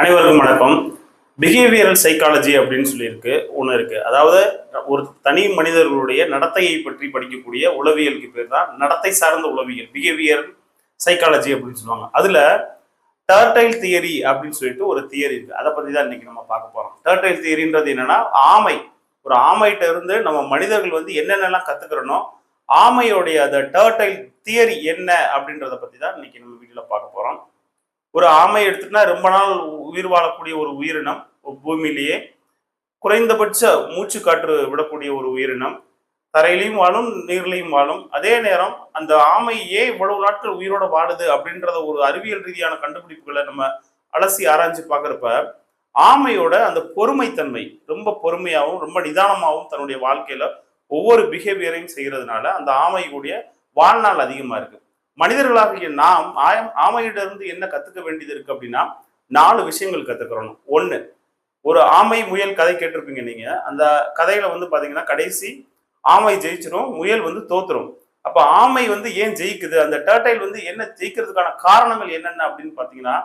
அனைவருக்கும் வணக்கம். Behavioural psychology அப்படின்னு சொல்லியிருக்கு ஒன்று இருக்கு. அதாவது ஒரு தனி மனிதர்களுடைய நடத்தையை பற்றி படிக்கக்கூடிய உளவியலுக்கு பேர் தான் நடத்தை சார்ந்த உளவியல் பிஹேவியர் சைக்காலஜி அப்படின்னு சொல்லுவாங்க. அதுல டர்டைல் தியரி அப்படின்னு சொல்லிட்டு ஒரு தியரி இருக்கு. அதை பத்தி தான் இன்னைக்கு நம்ம பார்க்க போறோம். டர்டைல் தியரின்றது என்னன்னா ஆமை. ஒரு ஆமைகிட்ட இருந்து நம்ம மனிதர்கள் வந்து என்னென்னலாம் கத்துக்கிறனோ ஆமையோடைய அந்த டர்டைல் தியரி என்ன அப்படின்றத பத்தி தான் இன்னைக்கு நம்ம வீட்டில் பார்க்க போறோம். ஒரு ஆமை எடுத்துட்டா ரொம்ப நாள் உயிர் வாழக்கூடிய ஒரு உயிரினம் பூமியிலேயே. குறைந்தபட்ச மூச்சு காற்று விடக்கூடிய ஒரு உயிரினம். தரையிலையும் வாழும் நீர்லையும் வாழும். அதே நேரம் அந்த ஆமை ஏன் இவ்வளவு நாட்கள் உயிரோட வாழுது அப்படின்றத ஒரு அறிவியல் ரீதியான கண்டுபிடிப்புகளை நம்ம அலசி ஆராய்ச்சி பார்க்குறப்ப ஆமையோட அந்த பொறுமைத்தன்மை ரொம்ப பொறுமையாகவும் ரொம்ப நிதானமாகவும் தன்னுடைய வாழ்க்கையில ஒவ்வொரு பிஹேவியரையும் செய்கிறதுனால அந்த ஆமையுடைய வாழ்நாள் அதிகமாக இருக்கு. மனிதர்களாகிய நாம் ஆயம் ஆமையிடருந்து என்ன கத்துக்க வேண்டியது இருக்கு அப்படின்னா நாலு விஷயங்கள் கத்துக்கிறணும். ஒண்ணு ஒரு ஆமை முயல் கதை கேட்டிருப்பீங்க நீங்க. அந்த கதையில வந்து பாத்தீங்கன்னா கடைசி ஆமை ஜெயிச்சிரும் முயல் வந்து தோத்துரும். அப்ப ஆமை வந்து ஏன் ஜெயிக்குது? அந்த டேர்டைல் வந்து என்ன ஜெயிக்கிறதுக்கான காரணங்கள் என்னென்ன அப்படின்னு பாத்தீங்கன்னா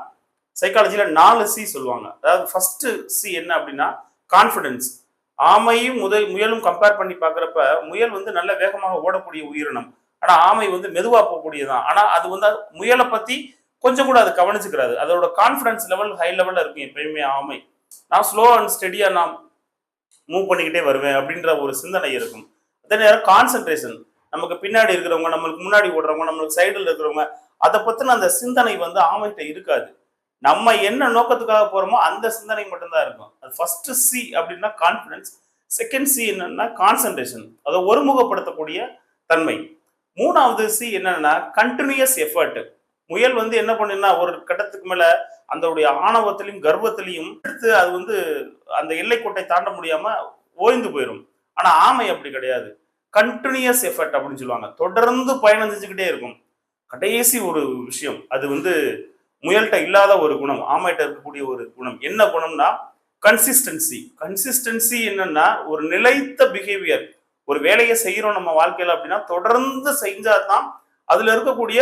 சைக்காலஜியில நாலு சி சொல்லுவாங்க. அதாவது ஃபர்ஸ்ட் சி என்ன அப்படின்னா கான்ஃபிடன்ஸ் ஆமையும் முதல் முயலும் கம்பேர் பண்ணி பார்க்குறப்ப முயல் வந்து நல்ல வேகமாக ஓடக்கூடிய உயிரினம். ஆனா ஆமை வந்து மெதுவா போகக்கூடியதான் ஆனா அது வந்து முயலை பத்தி கொஞ்சம் கூட அது கவனிச்சுக்கிறாது. அதோட கான்ஃபிடன்ஸ் லெவல் ஹை லெவல்ல இருக்கும் எப்பயுமே ஆமை. நான் ஸ்லோ அண்ட் ஸ்டெடியா நான் மூவ் பண்ணிக்கிட்டே வருவேன் அப்படின்ற ஒரு சிந்தனை இருக்கும். அதே நேரம் கான்சென்ட்ரேஷன் நமக்கு பின்னாடி இருக்கிறவங்க நம்மளுக்கு முன்னாடி ஓடுறவங்க நம்மளுக்கு சைடில் இருக்கிறவங்க அதை பற்றின அந்த சிந்தனை வந்து ஆமைகிட்ட இருக்காது. நம்ம என்ன நோக்கத்துக்காக போகிறோமோ அந்த சிந்தனை மட்டும்தான் இருக்கும். அது ஃபர்ஸ்ட் சி அப்படின்னா கான்ஃபிடன்ஸ் செகண்ட் சி என்னன்னா கான்சென்ட்ரேஷன் அதை ஒருமுகப்படுத்தக்கூடிய தன்மை. மூணாவது சி என்னன்னா கண்டினியூஸ் எஃபர்ட் முயல் வந்து என்ன பண்ணுன்னா ஒரு கட்டத்துக்கு மேல அதோடைய ஆணவத்திலையும் கர்வத்திலையும் எடுத்து அது வந்து அந்த எல்லைக்கோட்டை தாண்ட முடியாம ஓய்ந்து போயிடும் ஆனா ஆமை அப்படி கிடையாது. கண்டினியூஸ் எஃபர்ட் அப்படின்னு சொல்லுவாங்க. தொடர்ந்து பயணம் செஞ்சுக்கிட்டே இருக்கும். கடைசி ஒரு விஷயம் அது வந்து முயல்கிட்ட இல்லாத ஒரு குணம் ஆமைகிட்ட இருக்கக்கூடிய ஒரு குணம். என்ன குணம்னா கன்சிஸ்டன்சி கன்சிஸ்டன்சி என்னன்னா ஒரு நிலைத்த பிஹேவியர் ஒரு வேலையை செய்கிறோம் நம்ம வாழ்க்கையில் அப்படின்னா தொடர்ந்து செஞ்சால் தான் அதில் இருக்கக்கூடிய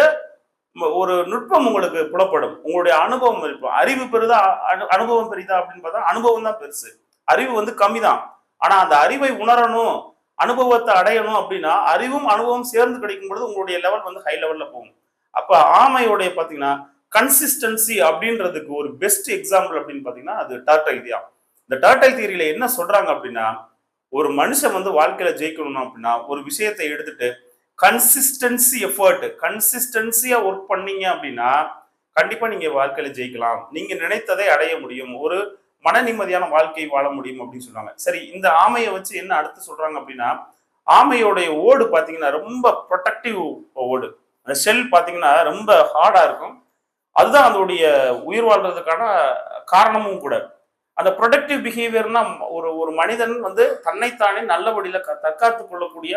ஒரு நுட்பம் உங்களுக்கு புலப்படும். உங்களுடைய அனுபவம் இருக்கும் அறிவு பெரிதா அனு- அனுபவம் பெரிதா அப்படின்னு பார்த்தா அனுபவம் தான் பெருசு. அறிவு வந்து கம்மி தான் ஆனால் அந்த அறிவை உணரணும் அனுபவத்தை அடையணும் அப்படின்னா அறிவும் அனுபவம் சேர்ந்து கிடைக்கும் பொழுது உங்களுடைய லெவல் வந்து ஹை லெவலில் போகும். அப்போ ஆமையோடைய பார்த்தீங்கன்னா கன்சிஸ்டன்சி அப்படின்றதுக்கு ஒரு பெஸ்ட் எக்ஸாம்பிள் அப்படின்னு பார்த்தீங்கன்னா அது டார்டைல் தியா இந்த டார்டைல் தியரியில என்ன சொல்றாங்க அப்படின்னா ஒரு மனுஷன் வந்து வாழ்க்கையில ஜெயிக்கணும் அப்படின்னா ஒரு விஷயத்தை எடுத்துட்டு கன்சிஸ்டன்சி எஃபர்ட் கன்சிஸ்டன்சியா ஒர்க் பண்ணீங்க அப்படின்னா கண்டிப்பா நீங்க வாழ்க்கையில ஜெயிக்கலாம். நீங்க நினைத்ததை அடைய முடியும். ஒரு மன நிம்மதியான வாழ்க்கை வாழ முடியும் அப்படின்னு சொல்றாங்க. சரி இந்த ஆமையை வச்சு என்ன அடுத்து சொல்றாங்க அப்படின்னா ஆமையோடைய ஓடு பாத்தீங்கன்னா ரொம்ப ப்ரொடக்டிவ் ஓடு. அந்த ஷெல் பாத்தீங்கன்னா ரொம்ப ஹார்டா இருக்கும். அதுதான் அதோடைய உயிர் வாழ்றதுக்கான காரணமும் கூட. அந்த ப்ரொடக்டிவ் பிஹேவியர்னா ஒரு ஒரு மனிதன் வந்து தன்னைத்தானே நல்லபடியில் க- தற்காத்து கொள்ளக்கூடிய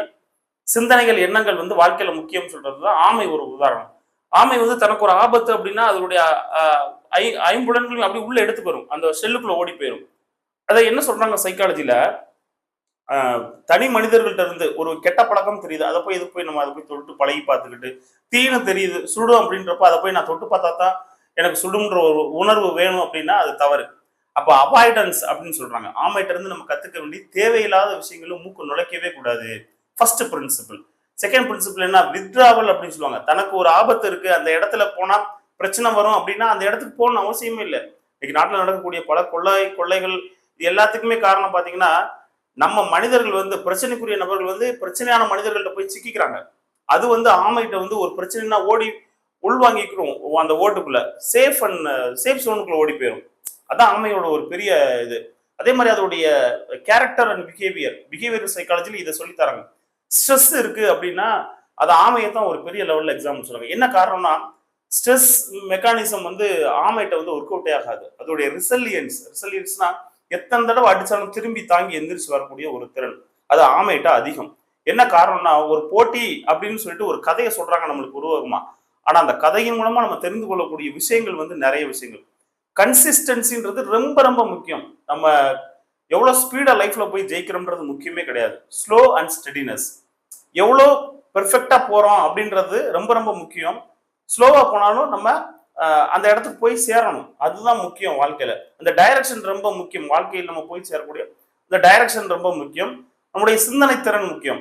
சிந்தனைகள் எண்ணங்கள் வந்து வாழ்க்கையில் முக்கியம் சொல்றதுதான் ஆமை ஒரு உதாரணம். ஆமை வந்து தனக்கு ஒரு ஆபத்து அப்படின்னா அதனுடைய ஐ ஐம்புலன்கள் அப்படி உள்ளே எடுத்து வரும் அந்த செல்லுக்குள்ள ஓடி போயிடும் அதை என்ன சொல்றாங்க சைக்காலஜியில் தனி மனிதர்கள்ட்ட இருந்து ஒரு கெட்ட பழக்கம் தெரியுது அதை போய் இது போய் நம்ம அதை போய் தொட்டு பழகி பார்த்துக்கிட்டு தீனு தெரியுது சுடும் அப்படின்றப்ப அதை போய் நான் தொட்டு பார்த்தா தான் எனக்கு சுடும்ன்ற ஒரு உணர்வு வேணும் அப்படின்னா அது தவறு. அப்போ அவாய்டன்ஸ் அப்படின்னு சொல்றாங்க. ஆமைகிட்ட இருந்து நம்ம கத்துக்க வேண்டிய தேவையில்லாத விஷயங்களும் மூக்கு நுழைக்கவே கூடாது. ஃபர்ஸ்ட் பிரின்சிபிள் செகண்ட் பிரின்சிபிள் என்ன? வித்ராவல் அப்படின்னு சொல்லுவாங்க. தனக்கு ஒரு ஆபத்து இருக்கு. அந்த இடத்துல போனா பிரச்சனை வரும் அப்படின்னா அந்த இடத்துக்கு போகணும் அவசியமே இல்லை. இன்னைக்கு நாட்டில் நடக்கக்கூடிய பல கொள்ளை கொள்ளைகள் இது எல்லாத்துக்குமே காரணம் பார்த்தீங்கன்னா நம்ம மனிதர்கள் வந்து பிரச்சனைக்குரிய நபர்கள் வந்து பிரச்சனையான மனிதர்கள்ட்ட போய் சிக்கிக்கிறாங்க. அது வந்து ஆமைகிட்ட வந்து ஒரு பிரச்சனைனா ஓடி உள்வாங்கிக்கிறோம் அந்த ஓட்டுக்குள்ள. சேஃப் அண்ட் சேஃப் சோனுக்குள்ள ஓடி போயிடும் அதான் ஆமையோட ஒரு பெரிய இது. அதே மாதிரி அதோடைய கேரக்டர் அண்ட் பிஹேவியர் பிஹேவியர் சைக்காலஜியில் இதை சொல்லித்தராங்க ஸ்ட்ரெஸ் இருக்கு அப்படின்னா அது ஆமையை தான் ஒரு பெரிய லெவலில் எக்ஸாம்பிள் சொல்லுவாங்க என்ன காரணம்னா ஸ்ட்ரெஸ் மெக்கானிசம் வந்து ஆமைகிட்ட வந்து ஒர்க் அவுட்டே ஆகாது. அதோடைய ரிசல்லியன்ஸ் ரிசல்லியன்ஸ்னா எத்தனை தடவை அடித்தாலும் திரும்பி தாங்கி எந்திரிச்சு வரக்கூடிய ஒரு திறன். அது ஆமைகிட்ட அதிகம். என்ன காரணம்னா ஒரு போட்டி அப்படின்னு சொல்லிட்டு ஒரு கதையை சொல்றாங்க நம்மளுக்கு உருவகமா. ஆனா அந்த கதையின் மூலமா நம்ம தெரிந்து கொள்ளக்கூடிய விஷயங்கள் வந்து நிறைய விஷயங்கள். கன்சிஸ்டன்சின்றது ரொம்ப ரொம்ப முக்கியம். நம்ம எவ்வளோ ஸ்பீடாக லைஃப்பில் போய் ஜெயிக்கிறோம்ன்றது முக்கியமே கிடையாது. ஸ்லோ அண்ட் ஸ்டெடினஸ் எவ்வளோ பெர்ஃபெக்டாக போகிறோம் அப்படின்றது ரொம்ப ரொம்ப முக்கியம். ஸ்லோவாக போனாலும் நம்ம அந்த இடத்துக்கு போய் சேரணும். அதுதான் முக்கியம் வாழ்க்கையில். அந்த டைரக்ஷன் ரொம்ப முக்கியம். வாழ்க்கையில் நம்ம போய் சேரக்கூடிய இந்த டைரக்ஷன் ரொம்ப முக்கியம். நம்முடைய சிந்தனை திறன் முக்கியம்.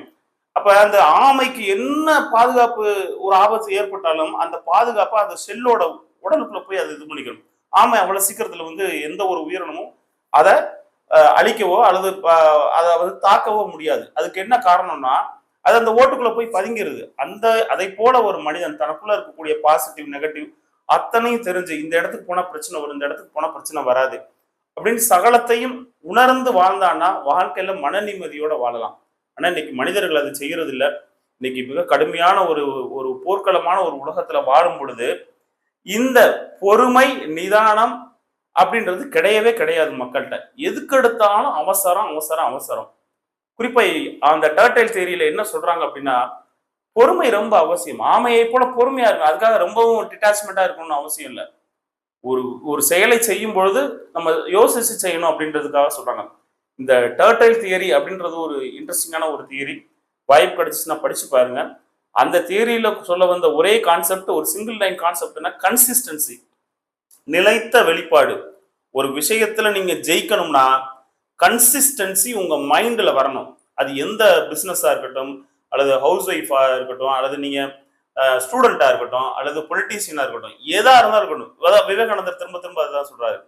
அப்போ அந்த ஆமைக்கு என்ன பாதுகாப்பு ஒரு ஆபத்து ஏற்பட்டாலும் அந்த பாதுகாப்பை அந்த செல்லோட உடலுக்குள்ள போய் அதை இது பண்ணிக்கணும். ஆமை அவ்வளவு சீக்கிரத்துல வந்து எந்த ஒரு உயிரினமும் அதை அழிக்கவோ அல்லது அதை வந்து தாக்கவோ முடியாது. அதுக்கு என்ன காரணம்னா அது அந்த ஓட்டுக்குள்ள போய் பதுங்கிருது. அந்த அதை போல ஒரு மனிதன் தனக்குள்ள இருக்கக்கூடிய பாசிட்டிவ் நெகட்டிவ் அத்தனையும் தெரிஞ்சு இந்த இடத்துக்கு போனா பிரச்சனை வரும் இந்த இடத்துக்கு போனா பிரச்சனை வராது அப்படின்னு சகலத்தையும் உணர்ந்து வாழ்ந்தான்னா வாழ்க்கையில மன நிம்மதியோட வாழலாம். ஆனா இன்னைக்கு மனிதர்கள் அது செய்யறது இல்லை இன்னைக்கு மிக கடுமையான ஒரு ஒரு போர்க்களமான ஒரு உலகத்துல வாழும் பொழுது இந்த பொறுமை நிதானம் அப்படின்றது கிடையவே கிடையாது மக்கள்கிட்ட. எதுக்கு எடுத்தாலும் அவசரம் அவசரம் அவசரம். குறிப்பா அந்த டர்டைல் தேரியில என்ன சொல்றாங்க அப்படின்னா பொறுமை ரொம்ப அவசியம். ஆமையை போல பொறுமையா இருக்கும் அதுக்காக ரொம்பவும் டிட்டாச்மெண்டா இருக்கணும்னு அவசியம் இல்லை. ஒரு ஒரு செயலை செய்யும் பொழுது நம்ம யோசிச்சு செய்யணும் அப்படின்றதுக்காக சொல்றாங்க. இந்த டர்டைல் தியரி அப்படின்றது ஒரு இன்ட்ரெஸ்டிங்கான ஒரு தியரி வாய்ப்பு கிடைச்சிச்சுன்னா படிச்சு பாருங்க. அந்த தியரியில சொல்ல வந்த ஒரே கான்செப்ட் ஒரு சிங்கிள் லைன் கான்செப்ட்னா கன்சிஸ்டன்சி நிலைத்த வெளிப்பாடு. ஒரு விஷயத்துல நீங்க ஜெயிக்கணும்னா கன்சிஸ்டன்சி உங்க மைண்ட்ல வரணும். அது எந்த பிஸ்னஸாக இருக்கட்டும் அல்லது ஹவுஸ் ஒய்ஃபா இருக்கட்டும் அல்லது நீங்க ஸ்டூடெண்டா இருக்கட்டும் அல்லது பொலிட்டீஷியனா இருக்கட்டும் ஏதா இருந்தாலும் இருக்கட்டும். அதான் விவேகானந்தர் திரும்ப திரும்ப அதுதான் சொல்றாரு.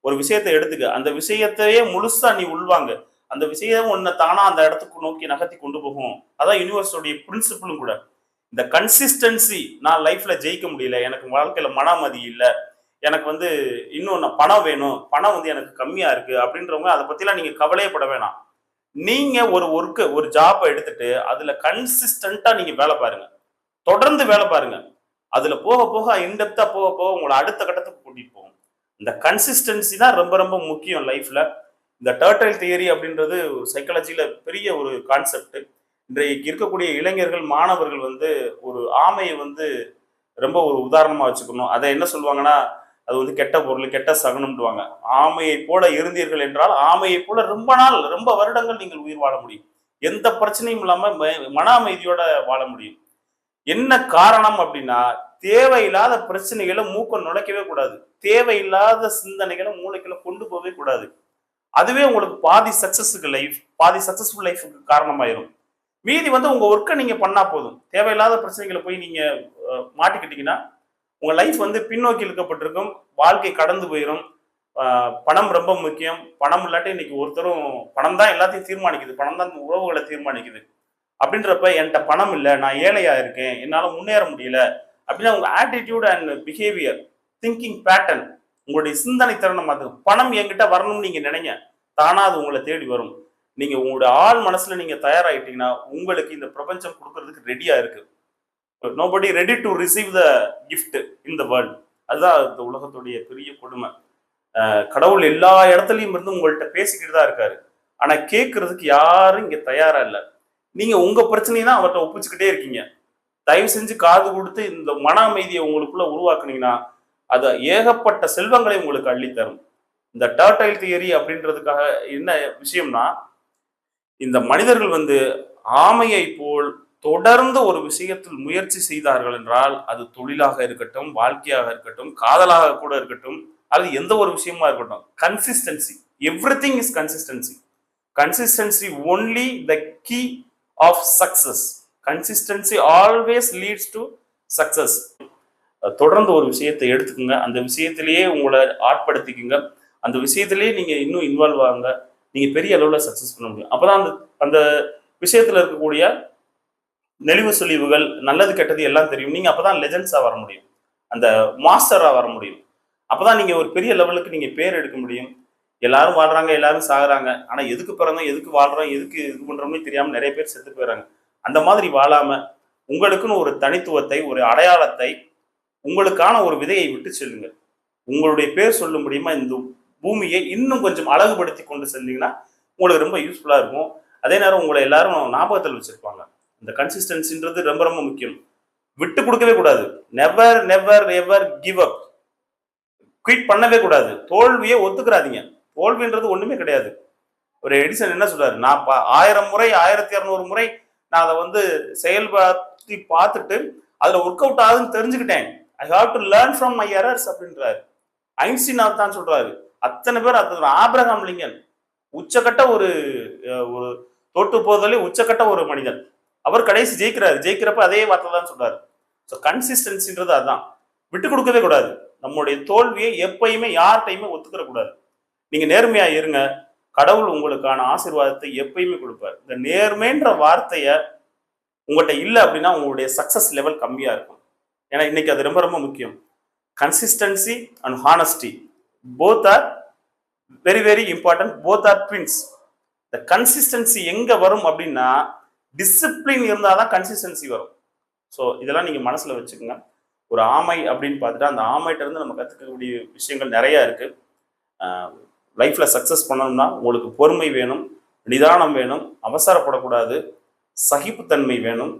ஒரு விஷயத்தை எடுத்துக்க. அந்த விஷயத்தையே முழுசா நீ உள்வாங்க. அந்த விஷயம் உன்னை தானா அந்த இடத்துக்கு நோக்கி நகர்த்தி கொண்டு போகும். அதான் யூனிவர்ஸோடைய பிரின்சிபிளும் கூட. இந்த கன்சிஸ்டன்சி நான் லைஃப்ல ஜெயிக்க முடியல எனக்கு வாழ்க்கையில மனாமதி இல்லை எனக்கு வந்து இன்னும் நான் பணம் வேணும் பணம் வந்து எனக்கு கம்மியா இருக்கு அப்படின்றவங்க அதை பத்திலாம் நீங்க கவலையப்பட வேணாம். நீங்க ஒரு ஒர்க்கு ஒரு ஜாப்பை எடுத்துட்டு அதுல கன்சிஸ்டண்டா நீங்க வேலை பாருங்க. தொடர்ந்து வேலை பாருங்க. அதுல போக போக இன்டெப்தா போக போக உங்களை அடுத்த கட்டத்துக்கு கூட்டிட்டு போகும். இந்த கன்சிஸ்டன்சி தான் ரொம்ப ரொம்ப முக்கியம் லைஃப்ல இந்த டேர்டைல் தியரி அப்படின்றது சைக்காலஜியில பெரிய ஒரு கான்செப்ட் இன்றைக்கு இருக்கக்கூடிய இளைஞர்கள் மாணவர்கள் வந்து ஒரு ஆமையை வந்து ரொம்ப ஒரு உதாரணமாக வச்சுக்கணும். அதை என்ன சொல்லுவாங்கன்னா அது வந்து கெட்ட பொருள் கெட்ட சகனம்டுவாங்க ஆமையை போல இருந்தீர்கள் என்றால் ஆமையை போல ரொம்ப நாள் ரொம்ப வருடங்கள் நீங்கள் உயிர் வாழ முடியும். எந்த பிரச்சனையும் இல்லாமல் ம- மன அமைதியோட வாழ முடியும். என்ன காரணம் அப்படின்னா தேவையில்லாத பிரச்சனைகளை மூக்க நுழைக்கவே கூடாது. தேவையில்லாத சிந்தனைகளை மூளைக்குள்ள கொண்டு போகவே கூடாது. அதுவே உங்களுக்கு பாதி சக்சஸுக்கு லைஃப் பாதி சக்சஸ்ஃபுல் லைஃபுக்கு காரணமாயிரும். மீதி வந்து உங்கள் ஒர்க்கை நீங்கள் பண்ணால் போதும். தேவையில்லாத பிரச்சனைகளை போய் நீங்கள் மாட்டிக்கிட்டீங்கன்னா உங்கள் லைஃப் வந்து பின்னோக்கி இழுக்கப்பட்டிருக்கும். வாழ்க்கை கடந்து போயிடும் பணம் ரொம்ப முக்கியம். பணம் இல்லாட்டி இன்னைக்கு ஒருத்தரும் பணம் தான் எல்லாத்தையும் தீர்மானிக்குது. பணம் தான் உறவுகளை தீர்மானிக்குது. அப்படின்றப்ப என்கிட்ட பணம் இல்லை நான் ஏழையாக இருக்கேன். என்னால் முன்னேற முடியல. அப்படின்னா உங்கள் attitude and behaviour thinking pattern உங்களுடைய சிந்தனை திறனை மாத்துங்க பணம் என்கிட்ட வரணும்னு நீங்கள் நினைங்க. தானாக அது உங்களை தேடி வரும். நீங்க உங்களோட ஆள் மனசுல நீங்க தயாராயிட்டீங்கன்னா உங்களுக்கு இந்த பிரபஞ்சம் கொடுக்கறதுக்கு ரெடியா இருக்கு. Nobody ready to receive the gift in the world அதுதான் இந்த உலகத்துடைய பெரிய கொடுமை. கடவுள் எல்லா இடத்துலையும் இருந்து உங்கள்கிட்ட பேசிக்கிட்டு தான் இருக்காரு. ஆனா கேட்கறதுக்கு யாரும் இங்க தயாரா இல்லை. நீங்க உங்க பிரச்சனையை தான் அவர்கிட்ட ஒப்பிச்சுக்கிட்டே இருக்கீங்க. தயவு செஞ்சு காது கொடுத்து இந்த மன அமைதியை உங்களுக்குள்ள உருவாக்குனீங்கன்னா அது ஏகப்பட்ட செல்வங்களை உங்களுக்கு அள்ளித்தரும். இந்த டர்டைல் தியரி அப்படின்றதுக்காக என்ன விஷயம்னா இந்த மனிதர்கள் வந்து ஆமையை போல் தொடர்ந்து ஒரு விஷயத்தில் முயற்சி செய்தார்கள் என்றால் அது தொழிலாக இருக்கட்டும் வாழ்க்கையாக இருக்கட்டும் காதலாக கூட இருக்கட்டும் அது எந்த ஒரு விஷயமா இருக்கட்டும். Consistency everything is consistency consistency only the key of success consistency always leads to success தொடர்ந்து ஒரு விஷயத்தை எடுத்துக்கோங்க. அந்த விஷயத்திலேயே உங்களை ஆட்படுத்திக்கோங்க. அந்த விஷயத்திலேயே நீங்கள் இன்னும் இன்வால்வ் ஆகுங்க. நீங்கள் பெரிய அளவில் சக்ஸஸ் பண்ண முடியும். அப்போ தான் அந்த அந்த விஷயத்தில் இருக்கக்கூடிய நெளிவு சுழிவுகள் நல்லது கெட்டது எல்லாம் தெரியும். நீங்கள் அப்போ தான் லெஜண்ட்ஸாக வர முடியும். அந்த மாஸ்டராக வர முடியும். அப்போ தான் நீங்கள் ஒரு பெரிய லெவலுக்கு நீங்கள் பேர் எடுக்க முடியும். எல்லாரும் வாழ்றாங்க எல்லாரும் சாகுறாங்க. ஆனால் எதுக்கு பிறந்தோம் எதுக்கு வாழ்றோம் எதுக்கு இது பண்ணுறோம்னு தெரியாமல் நிறைய பேர் செத்து போயிடுறாங்க. அந்த மாதிரி வாழாம உங்களுக்குன்னு ஒரு தனித்துவத்தை ஒரு அடையாளத்தை உங்களுக்கான ஒரு விதையை விட்டு செல்லுங்கள். உங்களுடைய பேர் சொல்ல முடியுமா இந்த பூமியை இன்னும் கொஞ்சம் அழகுபடுத்தி கொண்டு சென்றீங்கன்னா உங்களுக்கு ரொம்ப யூஸ்ஃபுல்லாக இருக்கும். அதே நேரம் உங்களை எல்லாரும் ஞாபகத்தில் வச்சிருப்பாங்க. இந்த கன்சிஸ்டன்சின்றது ரொம்ப ரொம்ப முக்கியம். விட்டு கொடுக்கவே கூடாது. Never never ever give up quit பண்ணவே கூடாது. தோல்வியை ஒத்துக்கிறாதீங்க. தோல்வின்றது ஒன்றுமே கிடையாது. ஒரு எடிசன் என்ன சொல்றாரு? நான் பா- ஆயிரம் முறை ஆயிரத்தி இரநூறு முறை நான் அதை வந்து செயல்படுத்தி பார்த்துட்டு அதில் ஒர்க் அவுட் ஆகுதுன்னு தெரிஞ்சுக்கிட்டேன். I have to learn from my errors அப்படின்றாரு. ஐன்ஸ்டீன் தான் சொல்றாரு. அத்தனை பேர் அத்தனை ஆபிரகாம் லிங்கன் உச்சக்கட்ட ஒரு ஒரு தோட்டு போதலே உச்சக்கட்ட ஒரு மனிதன். அவர் கடைசி ஜெயிக்கிறாரு. ஜெயிக்கிறப்ப அதே வார்த்தை தான் சொல்றாரு. ஸோ கன்சிஸ்டன்சின்றது அதுதான் விட்டு கொடுக்கவே கூடாது. நம்முடைய தோல்வியை எப்பயுமே யார்கிட்டையுமே ஒத்துக்கிற கூடாது. நீங்க நேர்மையா இருங்க. கடவுள் உங்களுக்கான ஆசீர்வாதத்தை எப்பயுமே கொடுப்பார். இந்த நேர்மைன்ற வார்த்தைய உங்கள்கிட்ட இல்லை அப்படின்னா உங்களுடைய சக்சஸ் லெவல் கம்மியா இருக்கும். ஏன்னா இன்னைக்கு அது ரொம்ப ரொம்ப முக்கியம். Consistency and honesty both are very very important both are twins இந்த கன்சிஸ்டன்சி எங்கே வரும் அப்படின்னா டிசிப்ளின் இருந்தால் தான் கன்சிஸ்டன்சி வரும். ஸோ இதெல்லாம் நீங்கள் மனசில் வச்சுக்கோங்க. ஒரு ஆமை அப்படின்னு பார்த்துட்டா அந்த ஆமைகிட்டருந்து நம்ம கற்றுக்கக்கூடிய விஷயங்கள் நிறையா இருக்குது லைஃப்பில் சக்ஸஸ் பண்ணணும்னா உங்களுக்கு பொறுமை வேணும் நிதானம் வேணும் அவசரப்படக்கூடாது சகிப்புத்தன்மை வேணும்